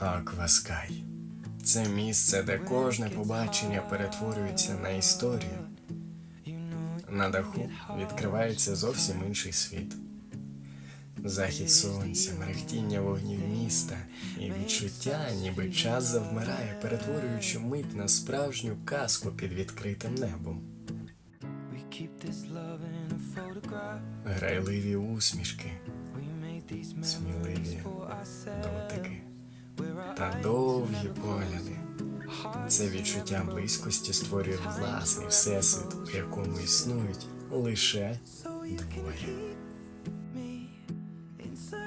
Акваскай. Це місце, де кожне побачення перетворюється на історію. На даху відкривається зовсім інший світ. Захід сонця, мерехтіння вогнів міста і відчуття, ніби час завмирає, перетворюючи мить на справжню казку під відкритим небом. Грайливі усмішки, сміливі та довгі погляди. Це відчуття близькості створює власний всесвіт, у якому існують лише двоє.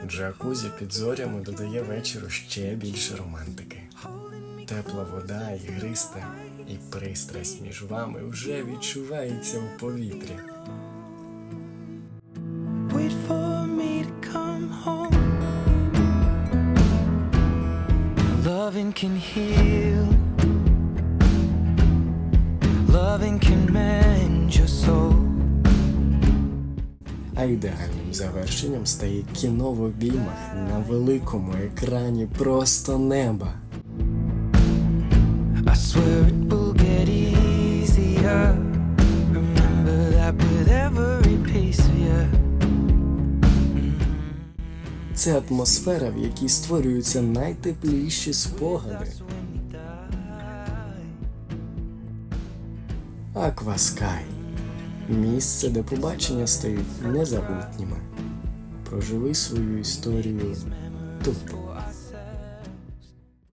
Джакузі під зорями додає вечору ще більше романтики. Тепла вода, ігриста і пристрасть між вами вже відчувається у повітрі. Loving can heal. Loving can mend your soul. А ідеальним завершенням стає кіно в обіймах на великому екрані просто неба. I swear Це атмосфера, в якій створюються найтепліші спогади. Акваскай місце, де побачення стають незабутніми. Проживи свою історію тут,